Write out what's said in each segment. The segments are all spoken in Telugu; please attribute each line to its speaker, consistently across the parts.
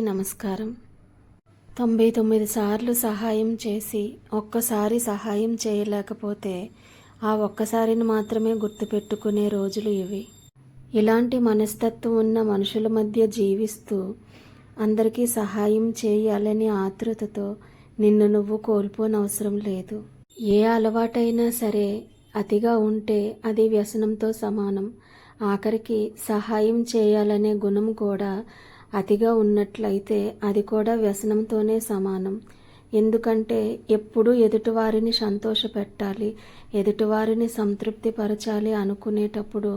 Speaker 1: నమస్కారం. తొంభై తొమ్మిది సార్లు సహాయం చేసి ఒక్కసారి సహాయం చేయలేకపోతే ఆ ఒక్కసారిని మాత్రమే గుర్తుపెట్టుకునే రోజులు ఇవి. ఇలాంటి మనస్తత్వం ఉన్న మనుషుల మధ్య జీవిస్తూ అందరికీ సహాయం చేయాలని ఆతృతతో నిన్ను నువ్వు కోల్పోనవసరం లేదు. ఏ అలవాటైనా సరే అతిగా ఉంటే అది వ్యసనంతో సమానం. ఆఖరికి సహాయం చేయాలనే గుణం కూడా అతిగా ఉన్నట్లయితే అది కూడా వ్యసనంతోనే సమానం. ఎందుకంటే ఎప్పుడూ ఎదుటివారిని సంతోషపెట్టాలి ఎదుటివారిని సంతృప్తిపరచాలి అనుకునేటప్పుడు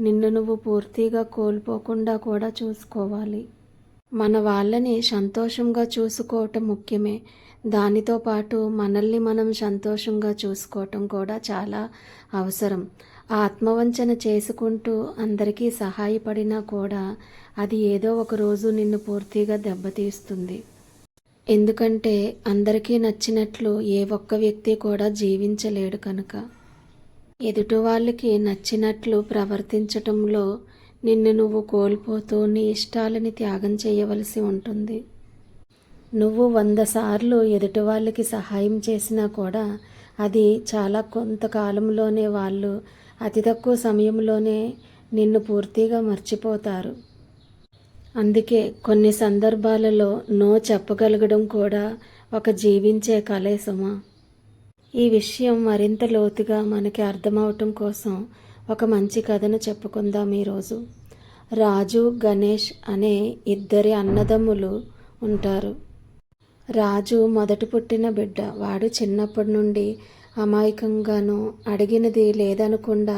Speaker 1: నిన్ను నువ్వు పూర్తిగా కోల్పోకుండా కూడా చూసుకోవాలి. మన వాళ్ళని సంతోషంగా చూసుకోవటం ముఖ్యమే. దానితో పాటు మనల్ని మనం సంతోషంగా చూసుకోవటం కూడా చాలా అవసరం. ఆత్మవంచన చేసుకుంటూ అందరికీ సహాయపడినా కూడా అది ఏదో ఒక రోజు నిన్ను పూర్తిగా దెబ్బతీస్తుంది. ఎందుకంటే అందరికీ నచ్చినట్లు ఏ ఒక్క వ్యక్తి కూడా జీవించలేడు కనుక. ఎదుటి వాళ్ళకి నచ్చినట్లు ప్రవర్తించటంలో నిన్ను నువ్వు కోల్పోతూ నీ ఇష్టాలని త్యాగం చేయవలసి ఉంటుంది. నువ్వు వంద సార్లు ఎదుటి వాళ్ళకి సహాయం చేసినా కూడా అది చాలా కొంతకాలంలోనే వాళ్ళు అతి తక్కువ సమయంలోనే నిన్ను పూర్తిగా మర్చిపోతారు. అందుకే కొన్ని సందర్భాలలో నో చెప్పగలగడం కూడా ఒక జీవించే కలే సుమా ఈ విషయం మరింత లోతుగా మనకి అర్థమవటం కోసం ఒక మంచి కథను చెప్పుకుందాం ఈరోజు. రాజు గణేష్ అనే ఇద్దరి అన్నదమ్ములు ఉంటారు. రాజు మొదటి పుట్టిన బిడ్డ. వాడు చిన్నప్పటి నుండి అమాయకంగాను అడిగినది లేదనకుండా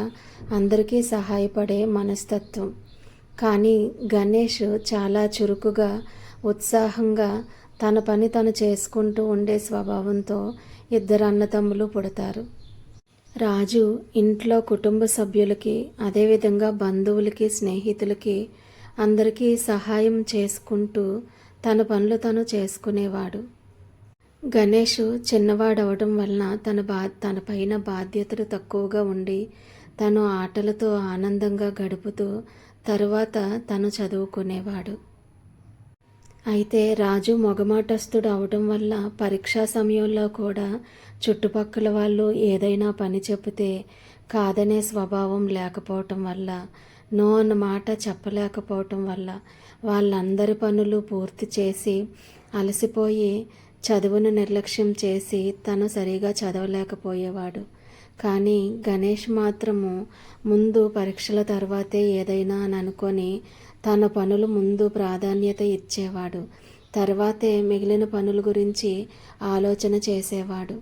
Speaker 1: అందరికీ సహాయపడే మనస్తత్వం. కానీ గణేష్ చాలా చురుకుగా ఉత్సాహంగా తన పని తను చేసుకుంటూ ఉండే స్వభావంతో ఇద్దరు అన్నతమ్ములు పుడతారు. రాజు ఇంట్లో కుటుంబ సభ్యులకి అదేవిధంగా బంధువులకి స్నేహితులకి అందరికీ సహాయం చేసుకుంటూ తన పనులు తను చేసుకునేవాడు. గణేష్ చిన్నవాడవడం వలన తన బా తన పైన బాధ్యతలు తక్కువగా ఉండి తను ఆటలతో ఆనందంగా గడుపుతూ తరువాత తను చదువుకునేవాడు. అయితే రాజు మొగమాటస్తుడు అవడం వల్ల పరీక్షా సమయంలో కూడా చుట్టుపక్కల వాళ్ళు ఏదైనా పని చెబితే కాదనే స్వభావం లేకపోవటం వల్ల నో అన్న మాట చెప్పలేకపోవటం వల్ల వాళ్ళందరి పనులు పూర్తి చేసి అలసిపోయి చదువును నిర్లక్ష్యం చేసి తను సరిగా చదవలేకపోయేవాడు. కానీ గణేష్ మాత్రము ముందు పరీక్షల తర్వాతే ఏదైనా అని అనుకొని తన పనులు ముందు ప్రాధాన్యత ఇచ్చేవాడు. తర్వాతే మిగిలిన పనుల గురించి ఆలోచన చేసేవాడు.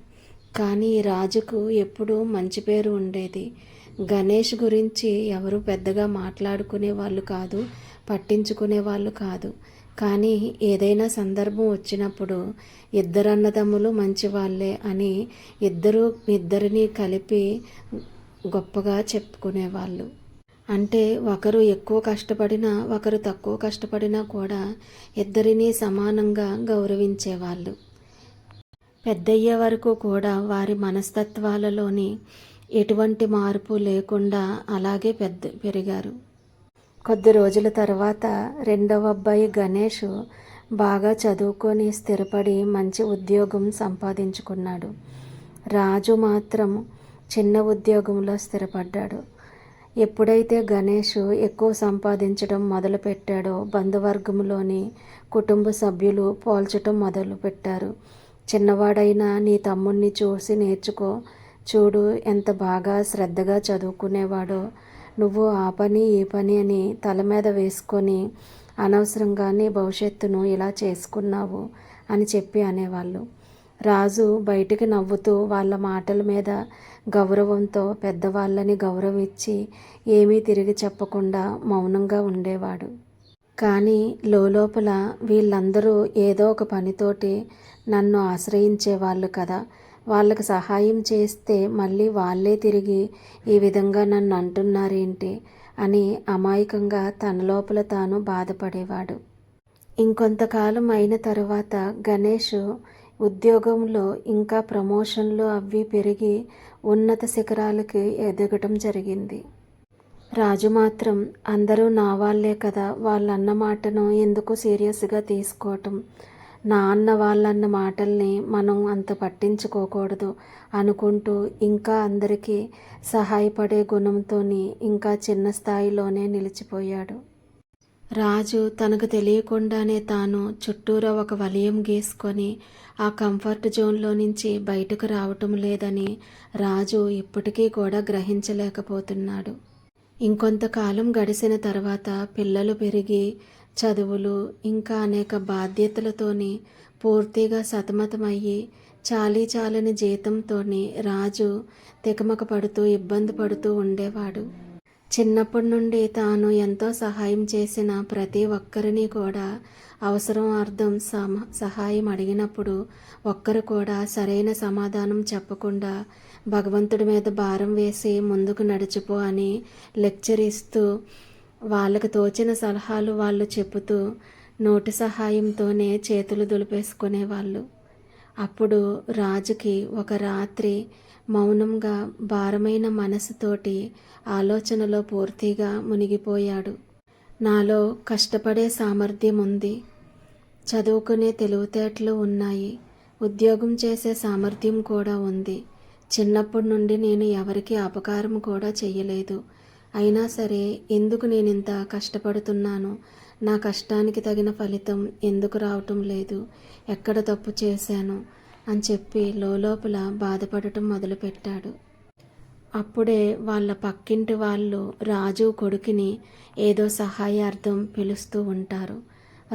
Speaker 1: కానీ రాజుకు ఎప్పుడూ మంచి పేరు ఉండేది. గణేష్ గురించి ఎవరు పెద్దగా మాట్లాడుకునే వాళ్ళు కాదు పట్టించుకునే వాళ్ళు కాదు. కానీ ఏదైనా సందర్భం వచ్చినప్పుడు ఇద్దరు అన్నదమ్ములు మంచి వాళ్ళే అని ఇద్దరు ఇద్దరిని కలిపి గొప్పగా చెప్పుకునేవాళ్ళు. అంటే ఒకరు ఎక్కువ కష్టపడినా ఒకరు తక్కువ కష్టపడినా కూడా ఇద్దరిని సమానంగా గౌరవించేవాళ్ళు. పెద్దయ్యే వరకు కూడా వారి మనస్తత్వాలలోని ఎటువంటి మార్పు లేకుండా అలాగే పెద్ద పెరిగారు. కొద్ది రోజుల తర్వాత రెండవ అబ్బాయి గణేష్ బాగా చదువుకొని స్థిరపడి మంచి ఉద్యోగం సంపాదించుకున్నాడు. రాజు మాత్రం చిన్న ఉద్యోగంలో స్థిరపడ్డాడు. ఎప్పుడైతే గణేష్ ఎక్కువ సంపాదించడం మొదలుపెట్టాడో బంధువర్గంలోని కుటుంబ సభ్యులు పోల్చటం మొదలుపెట్టారు. చిన్నవాడైనా నీ తమ్ముణ్ణి చూసి నేర్చుకో. చూడు ఎంత బాగా శ్రద్ధగా చదువుకునేవాడో. నువ్వు ఆ పని ఈ పని అని తల మీద వేసుకొని అనవసరంగానే భవిష్యత్తును ఇలా చేసుకున్నావు అని చెప్పి అనేవాళ్ళు. రాజు బయటికి నవ్వుతూ వాళ్ళ మాటల మీద గౌరవంతో పెద్దవాళ్ళని గౌరవించి ఏమీ తిరిగి చెప్పకుండా మౌనంగా ఉండేవాడు. కానీ లోపల వీళ్ళందరూ ఏదో ఒక పనితోటి నన్ను ఆశ్రయించేవాళ్ళు కదా. వాళ్ళకి సహాయం చేస్తే మళ్ళీ వాళ్ళే తిరిగి ఈ విధంగా నన్ను అంటున్నారేంటి అని అమాయకంగా తన లోపల తాను బాధపడేవాడు. ఇంకొంతకాలం అయిన తర్వాత గణేష్ ఉద్యోగంలో ఇంకా ప్రమోషన్లు అవి పెరిగి ఉన్నత శిఖరాలకి ఎదగటం జరిగింది. రాజు మాత్రం అందరూ నా వాళ్ళే కదా వాళ్ళన్న మాటను ఎందుకు సీరియస్గా తీసుకోవటం? నాన్న వాళ్ళన్న మాటల్ని మనం అంత పట్టించుకోకూడదు అనుకుంటూ ఇంకా అందరికీ సహాయపడే గుణంతోని ఇంకా చిన్న స్థాయిలోనే నిలిచిపోయాడు. రాజు తనకు తెలియకుండానే తాను చుట్టూరా ఒక వలయం గీసుకొని ఆ కంఫర్ట్ జోన్లో నుంచి బయటకు రావటం లేదని రాజు ఇప్పటికీ కూడా గ్రహించలేకపోతున్నాడు. ఇంకొంతకాలం గడిచిన తర్వాత పిల్లలు పెరిగి చదువులు ఇంకా అనేక బాధ్యతలతోని పూర్తిగా సతమతమయ్యి చాలీ చాలని జీతంతోని రాజు తికమక పడుతూ ఇబ్బంది పడుతూ ఉండేవాడు. చిన్నప్పటి నుండి తాను ఎంతో సహాయం చేసిన ప్రతి ఒక్కరిని కూడా అవసరం అర్థం సమ సహాయం అడిగినప్పుడు ఒక్కరు కూడా సరైన సమాధానం చెప్పకుండా భగవంతుడి మీద భారం వేసి ముందుకు నడిచిపో అని లెక్చర్ ఇస్తూ వాళ్ళకు తోచిన సలహాలు వాళ్ళు చెబుతూ నోటి సహాయంతోనే చేతులు దులిపేసుకునేవాళ్ళు అప్పుడు రాజుకి ఒక రాత్రి మౌనంగా భారమైన మనసుతోటి ఆలోచనలో పూర్తిగా మునిగిపోయాడు. నాలో కష్టపడే సామర్థ్యం ఉంది. చదువుకునే తెలివితేటలు ఉన్నాయి. ఉద్యోగం చేసే సామర్థ్యం కూడా ఉంది. చిన్నప్పటి నుండి నేను ఎవరికి అపకారం కూడా చేయలేదు అయినా సరే ఎందుకు నేను ఇంత కష్టపడుతున్నాను? నా కష్టానికి తగిన ఫలితం ఎందుకు రావటం లేదు? ఎక్కడ తప్పు చేశాను? అని చెప్పి లోపల బాధపడటం మొదలుపెట్టాడు. అప్పుడే వాళ్ళ పక్కింటి వాళ్ళు రాజు కొడుకుని ఏదో సహాయార్థం పిలుస్తూ ఉంటారు.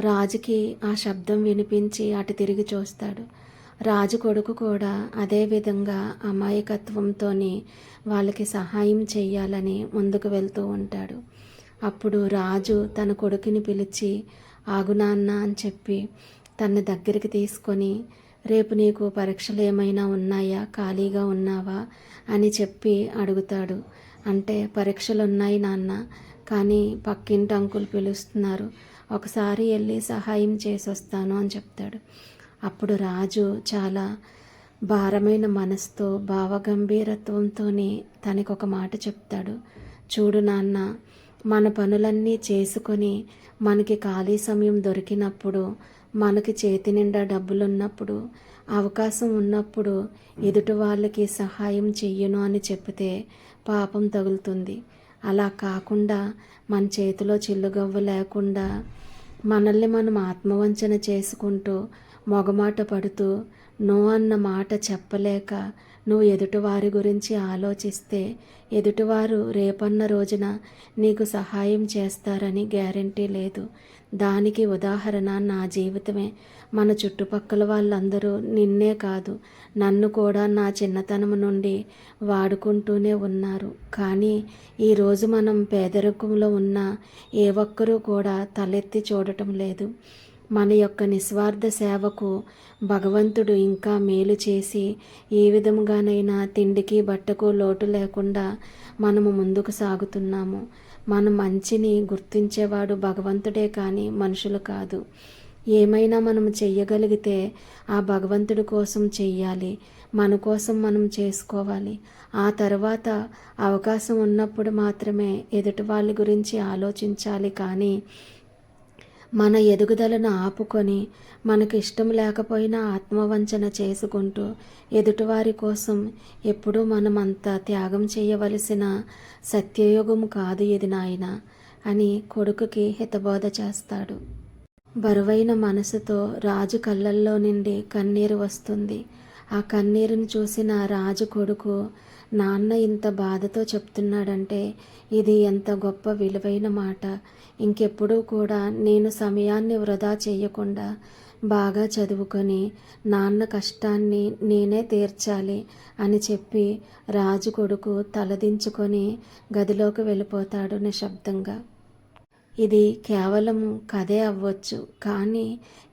Speaker 1: రాజుకి ఆ శబ్దం వినిపించి అటు తిరిగి చూస్తాడు. రాజు కొడుకు కూడా అదే విధంగా వాళ్ళకి సహాయం చేయాలని ముందుకు వెళ్తూ ఉంటాడు. అప్పుడు రాజు తన కొడుకుని పిలిచి ఆగు నాన్న అని చెప్పి తన దగ్గరికి తీసుకొని రేపు నీకు పరీక్షలు ఏమైనా ఉన్నాయా? ఖాళీగా ఉన్నావా? అని చెప్పి అడుగుతాడు. అంటే పరీక్షలు ఉన్నాయి నాన్న కానీ పక్కింటి అంకులు పిలుస్తున్నారు. ఒకసారి వెళ్ళి సహాయం చేసి వస్తాను అని చెప్తాడు. అప్పుడు రాజు చాలా భారమైన మనసుతో భావగంభీరత్వంతోనే తనకు ఒక మాట చెప్తాడు. చూడు నాన్న మన పనులన్నీ చేసుకొని మనకి ఖాళీ సమయం దొరికినప్పుడు మనకి చేతి నిండా డబ్బులున్నప్పుడు అవకాశం ఉన్నప్పుడు ఎదుటి వాళ్ళకి సహాయం చెయ్యను అని చెప్తే పాపం తగులుతుంది. అలా కాకుండా మన చేతిలో చిల్లుగవ్వ లేకుండా మనల్ని మనం ఆత్మవంచన చేసుకుంటూ మొగమాట పడుతూ నో అన్న మాట చెప్పలేక నువ్వు ఎదుటివారి గురించి ఆలోచిస్తే ఎదుటివారు రేపన్న రోజున నీకు సహాయం చేస్తారని గ్యారంటీ లేదు. దానికి ఉదాహరణ నా జీవితమే. మన చుట్టుపక్కల వాళ్ళందరూ నిన్నే కాదు నన్ను కూడా నా చిన్నతనం నుండి వాడుకుంటూనే ఉన్నారు. కానీ ఈరోజు మనం పేదరికంలో ఉన్న ఏ ఒక్కరూ కూడా తలెత్తి చూడటం లేదు. మన యొక్క నిస్వార్థ సేవకు భగవంతుడు ఇంకా మేలు చేసి ఏ విధముగానైనా తిండికి బట్టకు లోటు లేకుండా మనము ముందుకు సాగుతున్నాము. మన మంచిని గుర్తించేవాడు భగవంతుడే కానీ మనుషులు కాదు. ఏమైనా మనం చెయ్యగలిగితే ఆ భగవంతుడి కోసం చెయ్యాలి. మన కోసం మనం చేసుకోవాలి. ఆ తర్వాత అవకాశం ఉన్నప్పుడు మాత్రమే ఎదుటి వాళ్ళ గురించి ఆలోచించాలి కానీ మన ఎదుగుదలను ఆపుకొని మనకిష్టం లేకపోయినా ఆత్మవంచన చేసుకుంటూ ఎదుటివారి కోసం ఎప్పుడూ మనం అంత త్యాగం చేయవలసిన సత్యయోగం కాదు ఇది నాయన అని కొడుకుకి హితబోధ చేస్తాడు. బరువైన మనసుతో రాజు కళ్ళల్లో నుండి కన్నీరు వస్తుంది. ఆ కన్నీరుని చూసిన రాజు కొడుకు నాన్న ఇంత బాధతో చెప్తున్నాడంటే ఇది ఎంత గొప్ప విలువైన మాట. ఇంకెప్పుడూ కూడా నేను సమయాన్ని వృధా చేయకుండా బాగా చదువుకొని నాన్న కష్టాన్ని నేనే తీర్చాలి అని చెప్పి రాజు కొడుకు తలదించుకొని గదిలోకి వెళ్ళిపోతాడు నిశ్శబ్దంగా. ఇది కేవలం కథే అవ్వచ్చు. కానీ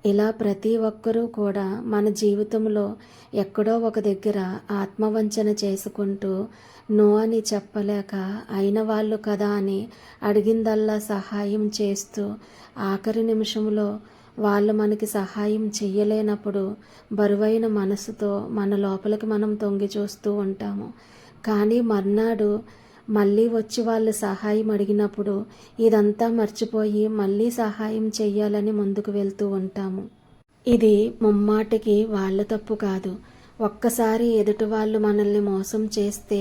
Speaker 1: ఇలా ప్రతి ఒక్కరూ కూడా మన జీవితంలో ఎక్కడో ఒక దగ్గర ఆత్మవంచన చేసుకుంటూ నో అని చెప్పలేక అయిన వాళ్ళు కదా అని అడిగిందల్లా సహాయం చేస్తూ ఆఖరి నిమిషంలో వాళ్ళు మనకి సహాయం చెయ్యలేనప్పుడు బరువైన మనసుతో మన లోపలికి మనం తొంగి చూస్తూ ఉంటాము. కానీ మర్నాడు మళ్ళీ వచ్చి వాళ్ళు సహాయం అడిగినప్పుడు ఇదంతా మర్చిపోయి మళ్ళీ సహాయం చెయ్యాలని ముందుకు వెళ్తూ ఉంటాము. ఇది ముమ్మాటికి వాళ్ళ తప్పు కాదు. ఒక్కసారి ఎదుటి వాళ్ళు మనల్ని మోసం చేస్తే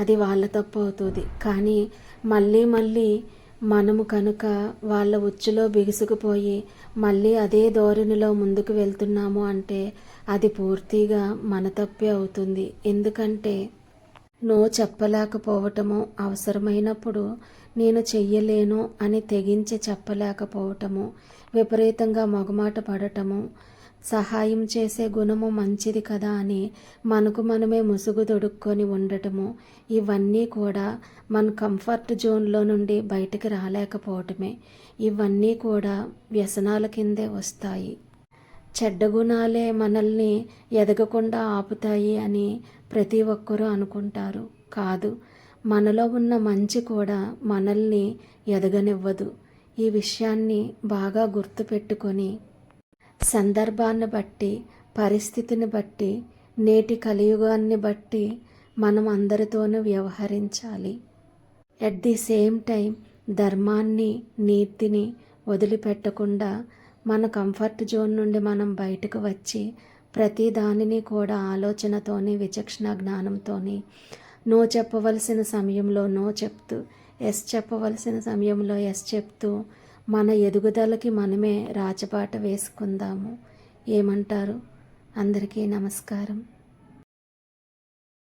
Speaker 1: అది వాళ్ళ తప్పు అవుతుంది. కానీ మళ్ళీ మళ్ళీ మనము కనుక వాళ్ళ ఉచ్చులో బిగుసుకుపోయి మళ్ళీ అదే ధోరణిలో ముందుకు వెళ్తున్నాము అంటే అది పూర్తిగా మన తప్పే అవుతుంది. ఎందుకంటే నో చెప్పలేకపోవటము అవసరమైనప్పుడు నేను చెయ్యలేను అని తెగించి చెప్పలేకపోవటము విపరీతంగా మొగమాట పడటము సహాయం చేసే గుణము మంచిది కదా అని మనకు మనమే ముసుగు దొడుక్కొని ఉండటము ఇవన్నీ కూడా మన కంఫర్ట్ జోన్లో నుండి బయటికి రాలేకపోవటమే. ఇవన్నీ కూడా వ్యసనాల కిందే వస్తాయి. చెడ్డ గుణాలే మనల్ని ఎదగకుండా ఆపుతాయి అని ప్రతి ఒక్కరూ అనుకుంటారు. కాదు మనలో ఉన్న మంచి కూడా మనల్ని ఎదగనివ్వదు. ఈ విషయాన్ని బాగా గుర్తుపెట్టుకొని సందర్భాన్ని బట్టి పరిస్థితిని బట్టి నేటి కలియుగాన్ని బట్టి మనం అందరితోనూ వ్యవహరించాలి. ఎట్ ది సేమ్ టైం ధర్మాన్ని నీతిని వదిలిపెట్టకుండా మన కంఫర్ట్ జోన్ నుండి మనం బయటకు వచ్చి ప్రతి దానిని కూడా ఆలోచనతోని విచక్షణ జ్ఞానంతోని. నో చెప్పవలసిన సమయంలో నో చెప్తూ ఎస్ చెప్పవలసిన సమయంలో ఎస్ చెప్తూ మన ఎదుగుదలకి మనమే రాచబాట వేసుకుందాము. ఏమంటారు? అందరికీ నమస్కారం.